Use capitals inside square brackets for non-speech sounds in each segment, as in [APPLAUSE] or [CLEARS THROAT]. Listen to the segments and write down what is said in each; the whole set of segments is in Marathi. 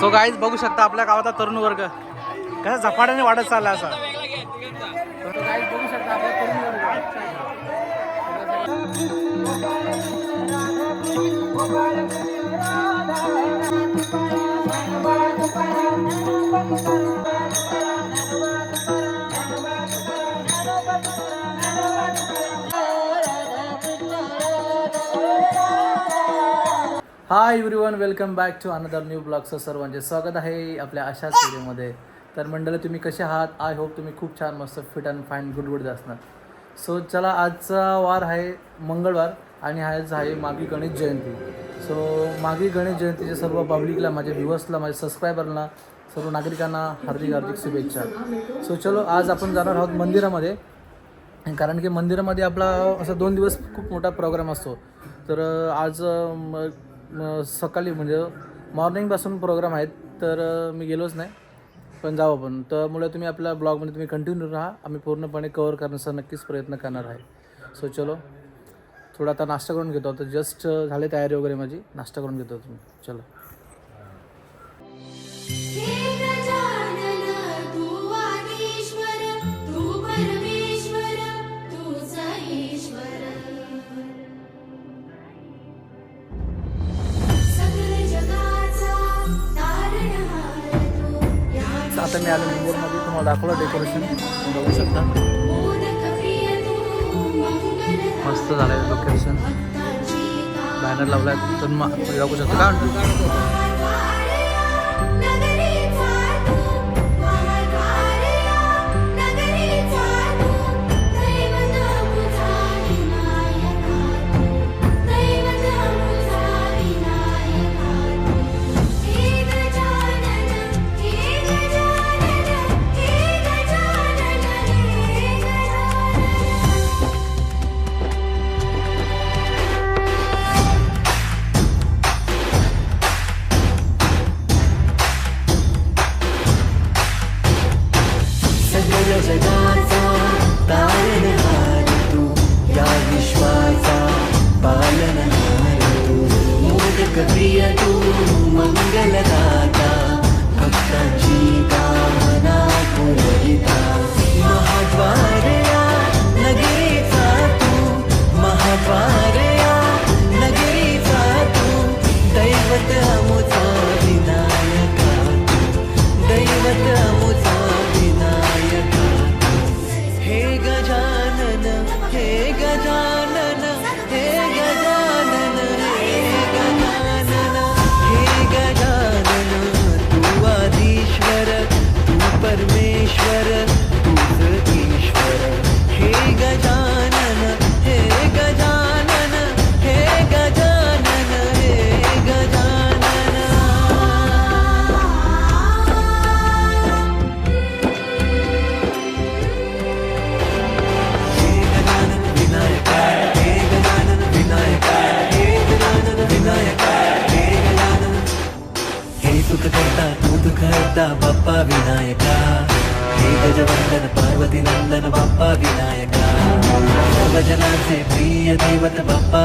सो गाईज बघू शकता आपल्या गावाचा तरुण वर्ग. कसा झपाट्याने वाढत चालला असा. तर बघू शकता आपला तरुण वर्ग hi everyone welcome back to another new ब्लॉगचं सर्वांचे स्वागत आहे आपल्या अशाच व्हिडिओमध्ये तर मंडळी तुम्ही कसे आहात? आय होप तुम्ही खूप छान मस्त fit and fine good good असणार. सो चला आजचा वार आहे मंगळवार आणि आज आहे मागी गणेश जयंती. सो मागी गणेश जयंतीच्या सर्व पब्लिकला माझ्या व्ह्युअर्सला माझ्या सबस्क्रायबरला सर्व नागरिकांना हार्दिक हार्दिक शुभेच्छा. सो चलो आज आपण जाणार आहोत मंदिरामध्ये. कारण की मंदिरामध्ये आपला असा दोन दिवस खूप मोठा प्रोग्राम असतो. तर आज सकाळी म्हणजे मॉर्निंगपासून प्रोग्राम आहेत तर मी गेलोच नाही पण जावं पण. त्यामुळे तुम्ही आपल्या ब्लॉगमध्ये तुम्ही कंटिन्यू राहा आम्ही पूर्णपणे कवर करण्याचा नक्कीच प्रयत्न करणार आहे. सो चलो. थोडा आता नाश्ता करून घेतो. आता जस्ट झाले तयारी वगैरे माझी. नाश्ता करून घेतो तुम्ही. चलो. आता मी आलो मंदिरमध्ये तुम्हाला दाखवलं डेकोरेशन बघू शकता. मस्त झालं आहे लोकेशन बॅनर लावला आहे तर मग बघू शकता. का ഈശ്വര പൂസ് ഈശ്വര ഹേ ഗജാനന ഹേ ഗജാനന ഹേ ഗജാനന ഹേ ഗജാനന ഹേ ഗജാനന വിനായക ഹേ ഗജാനന വിനായക ഹേ ഗജാനന വിനായക ഹേ ഗജാനന ഹേ സുഖകർത്ത പൂതുകർത്ത പപ്പ വിനായക हरता बाप्पा विनायका हे गजवंदन पार्वती नंदन बाप्पा विनायका भजनाचे प्रिय दैवत बाप्पा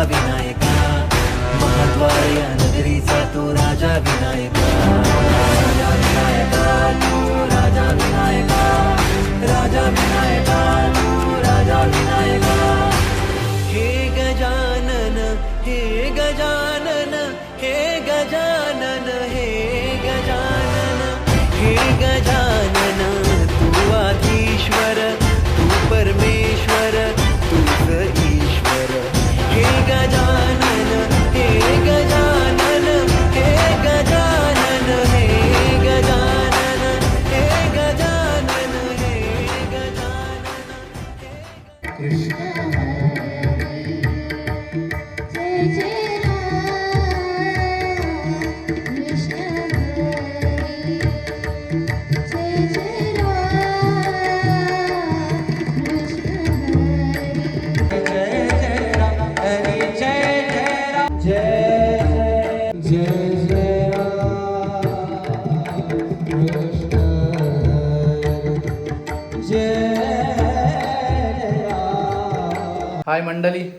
मंडळी?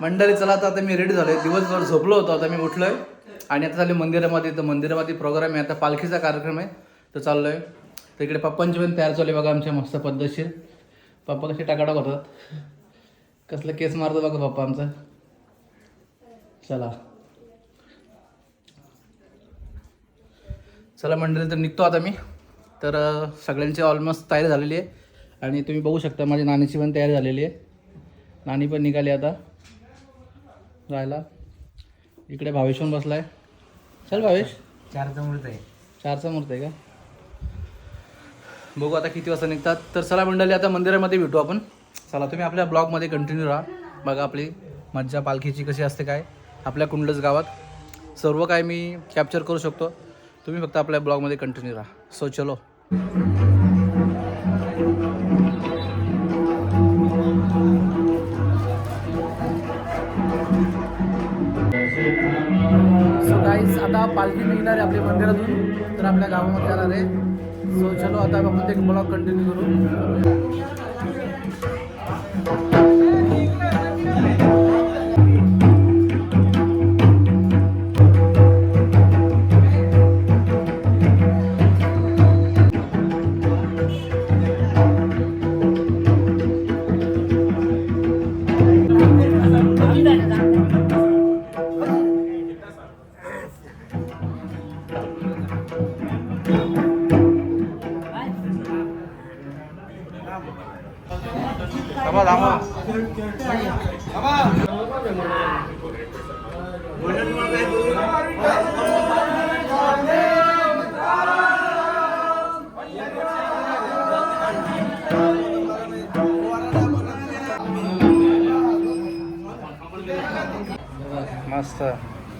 मंडळी चला आता आता मी रेडी झालोय. दिवसभर झोपलो होतो आता मी उठलोय. आणि आता चालले मंदिरामध्ये. तर मंदिरामध्ये प्रोग्राम आहे. आता पालखीचा कार्यक्रम आहे. तर चाललो आहे तर इकडे पप्पांची पण तयार चालू आहे बघा आमच्या मस्त पद्धतशीर. पप्पा कसे टाकाटाक होतात. कसलं केस मारतो बघा पप्पा आमचा. चला. चला मंडळी तर निघतो आता मी. तर सगळ्यांची ऑलमोस्ट तयारी झालेली आहे. आणि तुम्ही बघू शकता माझ्या नाण्याची पण तयारी झालेली आहे. नानी पण निघाली आता. जायला इकडे भावेश पण बसलाय. चल भावेश. चारचा मूर्त आहे. चारचा मूर्त आहे का? बघू आता किती वाजता निघतात. तर चला मंडळी आता मंदिरामध्ये भेटू आपण. चला तुम्ही आपल्या ब्लॉगमध्ये कंटिन्यू राहा. बघा आपली मज्जा पालखीची कशी असते काय. आपल्या कुंडलच गावात. सर्व काय मी कॅप्चर करू शकतो. तुम्ही फक्त आपल्या ब्लॉगमध्ये कंटिन्यू राहा. सो चलो. सो गाईज आता पालखी निघणार आहे आपल्या मंदिरातून. तर आपल्या गावामध्ये जाणार आहे. सो चलो आता आपण एक ब्लॉग कंटिन्यू करू.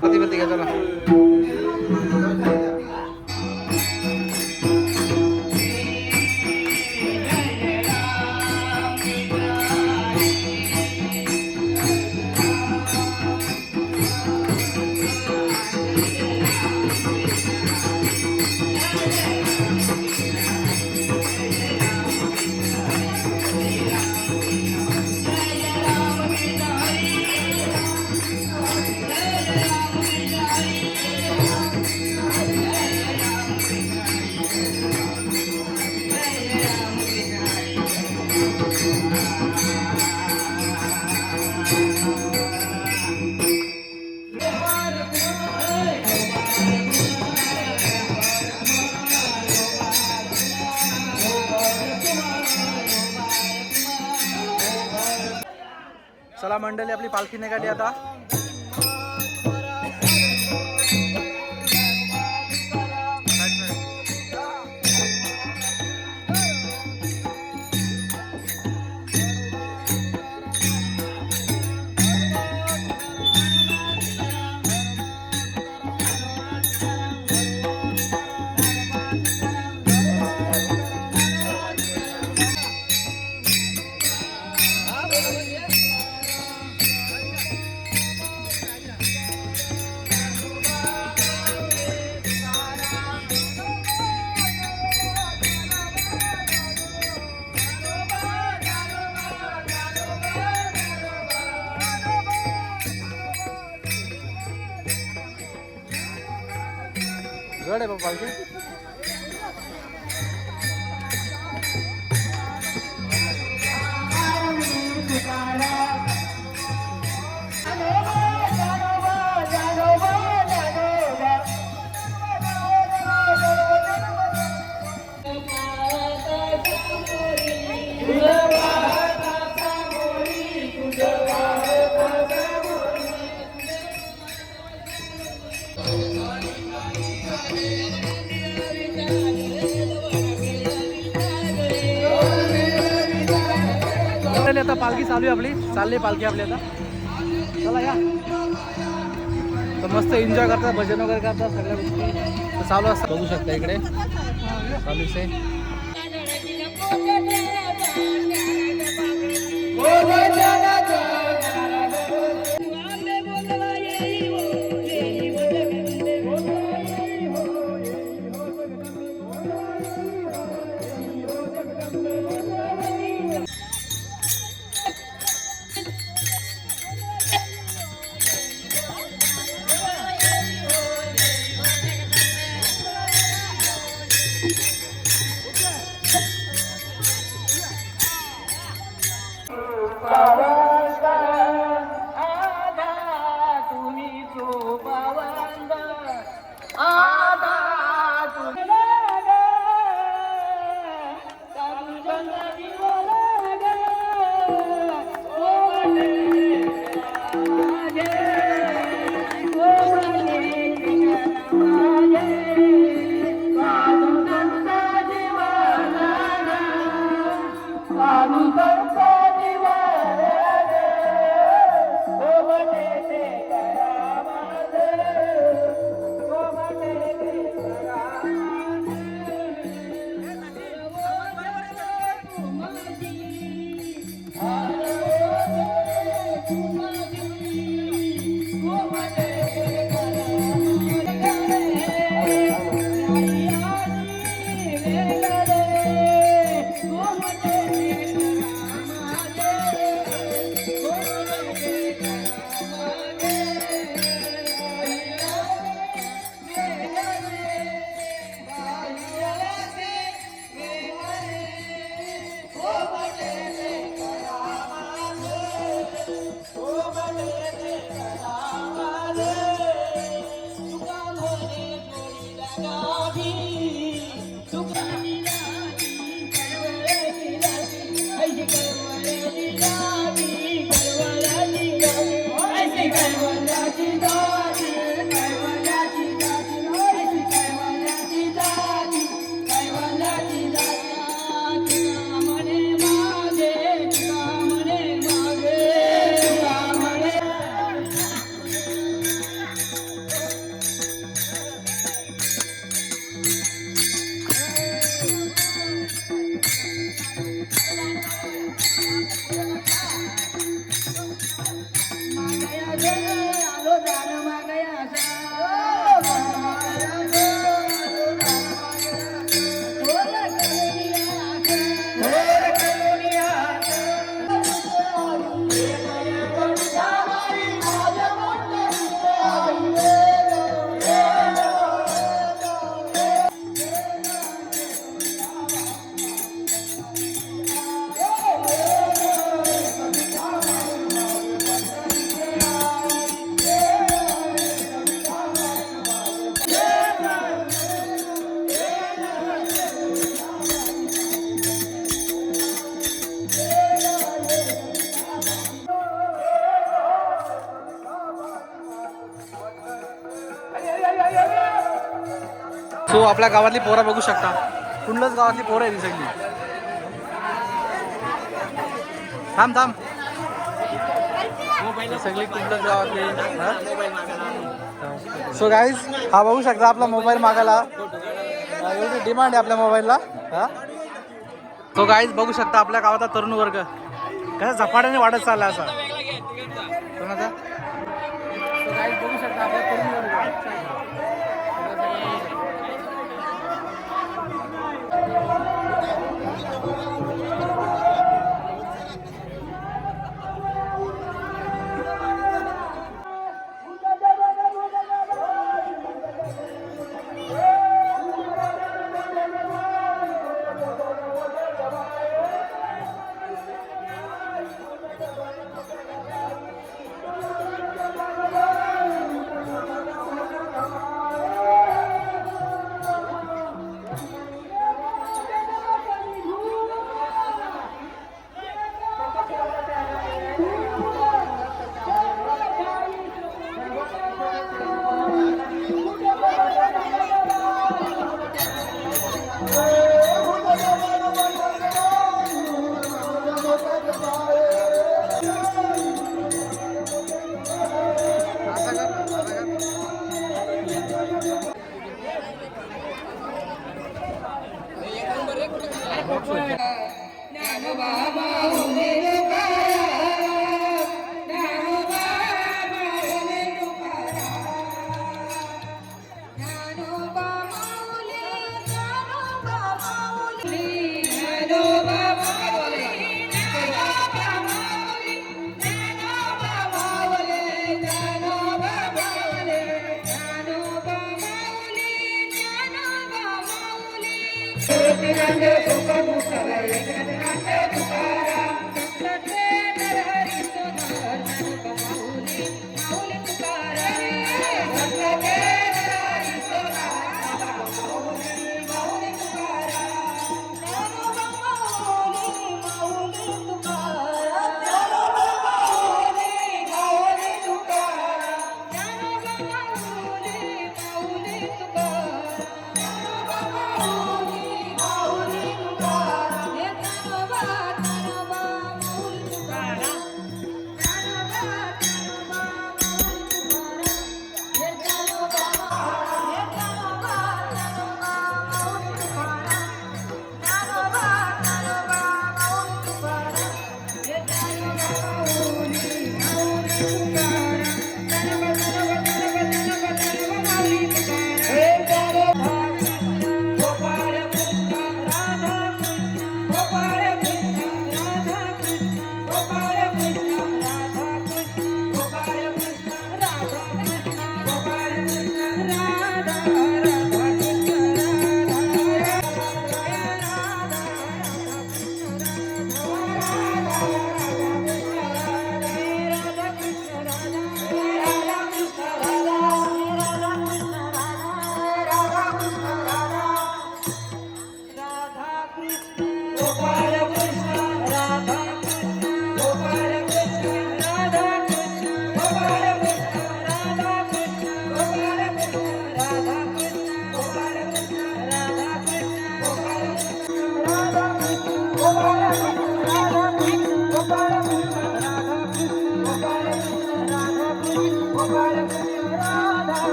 প্রতিবেদিকে চলো पालखी निघाली आता. चालली पालखी आपली आता. चला या. तर मस्त एन्जॉय करतात भजन वगैरे करतात सगळ्या गोष्टी. चालू असतात बघू शकता इकडे. चालूच आहे आपल्या गावातली पोरं बघू शकता. कुठलंच गावातली पोरं आहे ती सगळी. थांब थांब. सगळी कुठलंच गावातली सो गाईज हा बघू शकता आपला मोबाईल मागायला. एवढी डिमांड आहे आपल्या मोबाईलला हा? सो गाईज बघू शकता आपल्या गावाचा तरुण वर्ग. कसा झपाट्याने वाढत चालला असा. कोणाचा? बघू शकता आपल्या तरुण रंग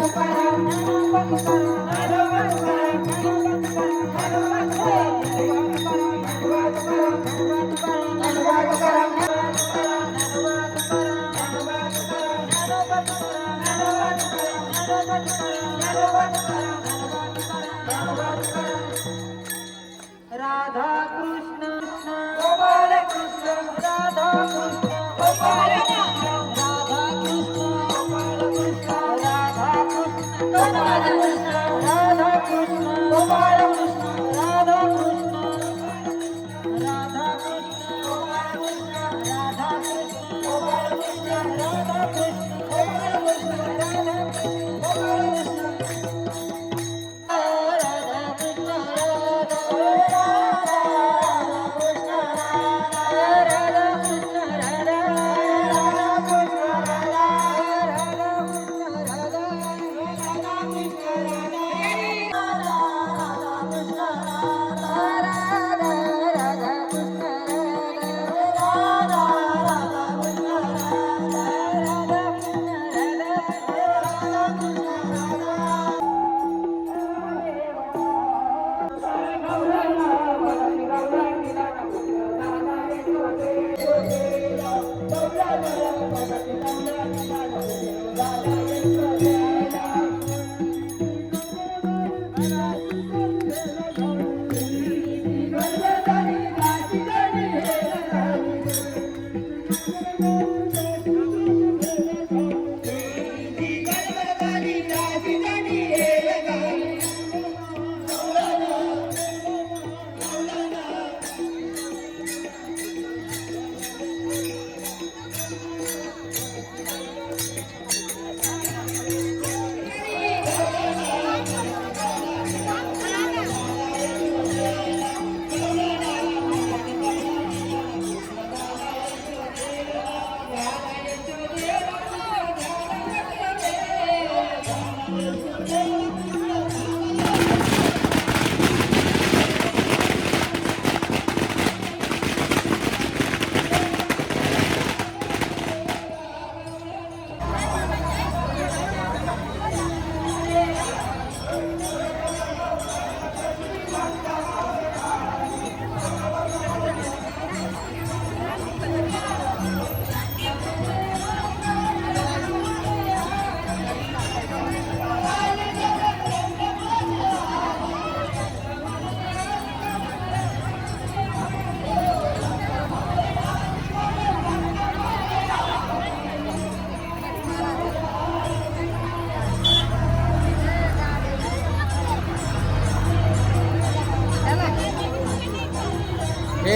वर्ग राधा Network.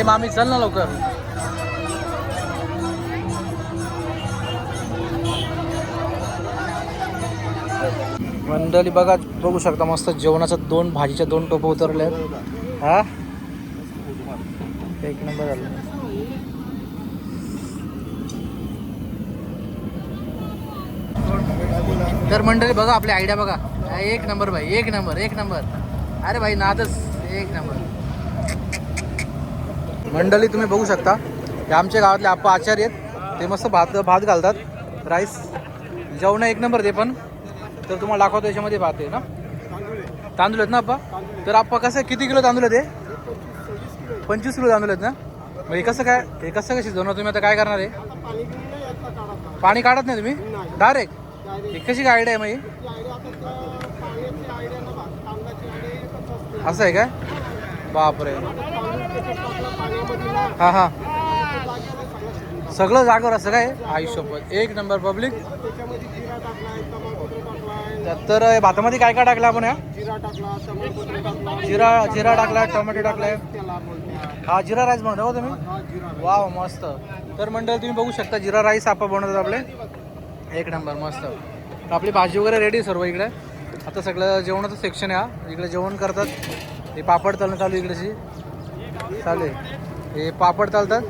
ए मामी चल ना लवकर. मंडळी बघा बघू शकता मस्त जेवणाचं दोन भाजीच्या दोन टोपं उतरले आहेत हा? एक नंबर झालं तर मंडळी बघा आपली आयडिया बघा. एक नंबर भाई एक नंबर एक नंबर. अरे भाई नादच. एक नंबर. मंडळी तुम्ही बघू शकता हे आमच्या गावातले आप्पा आचार्य आहेत. ते मस्त भात भात घालतात. राईस जेवण एक नंबर ते पण. तर तुम्हाला दाखवतो याच्यामध्ये भात आहे ना. तांदूळ आहेत ना आप्पा? तर आप्पा कसं किती किलो तांदूळ आहे ते पंचवीस किलो तांदूळ आहेत ना? मग हे कसं काय? हे कसं कशी शिजवणार तुम्ही आता काय करणार आहे? पाणी काढत नाही तुम्ही? डायरेक्ट हे कशी काय आयडिया आहे मग असं आहे काय? बापरे. हा हा. सगळं जागर असं काय? आयुष्यभर. एक नंबर पब्लिक. तर भातामध्ये काय काय टाकलं आपण या? जिरा जिरा टाकलाय टोमॅटो टाकलाय. हा जिरा राईस बनवता हो तुम्ही? वा मस्त. तर मंडळ तुम्ही बघू शकता जिरा राईस आपण बनवतात आपले. एक नंबर मस्त. तर आपली भाजी वगैरे रेडी सर्व इकडे. आता सगळं जेवणाचं सेक्शन आहे हा. इकडे जेवण करतात. ते पापड तळणं चालू इकडेची. चालेल. हे पापड चालतात?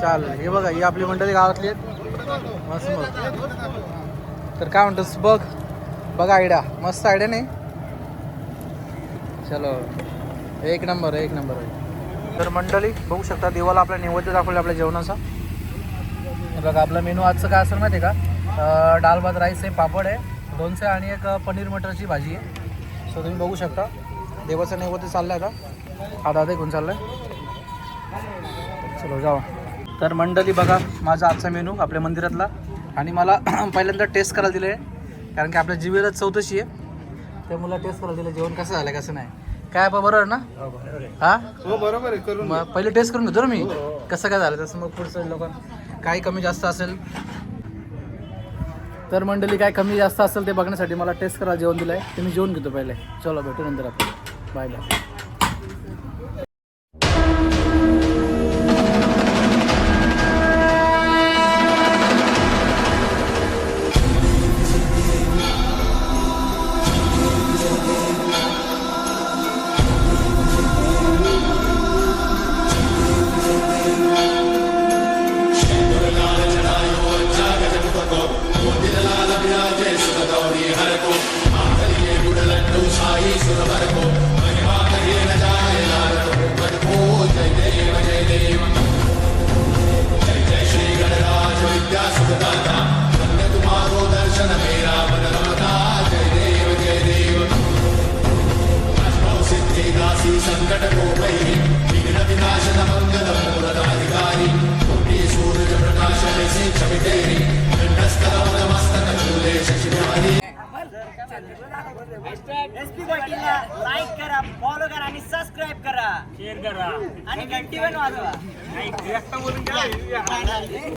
चालेल. हे बघा ही आपली मंडळी गावातली आहेत. मस्त मस्त तर काय म्हणतोस? बघ. बघा आयडिया. मस्त आयडिया नाही? चलो. एक नंबर एक नंबर. तर मंडळी बघू शकता देवाला आपला नैवेद्य दाखवले आपल्या जेवणाचा. बघा आपला मेनू आजचं काय असेल माहिती आहे का डाळ भात राईस आहे पापड आहे. लोणचं आणि एक पनीर मटरची भाजी आहे. सो तुम्ही बघू शकता. देवाचा नैवेद्य चालला आहे आता. हा दादा घेऊन चाललाय. चलो जावा तर मंडळी बघा माझा आजचा मेनू आपल्या मंदिरातला. आणि मला [CLEARS THROAT] पहिल्यांदा टेस्ट करायला दिलं आहे कारण की आपल्या जिवेला चौथशी आहे. त्या मला टेस्ट करायला दिलं जेवण कसं झालं कसं नाही. काय आपण बरोबर ना? हा हो? बरोबर आहे. करून मग पहिले टेस्ट करून घेतो ना मी? कसं काय झालं? तसं मग पुढचं लोकांना काही कमी जास्त असेल. तर मंडळी काय कमी जास्त असेल ते बघण्यासाठी मला टेस्ट करायला जेवण दिलं आहे ते मी जेवण घेतो पहिले. चलो भेटू नंतर आपण. Bye bye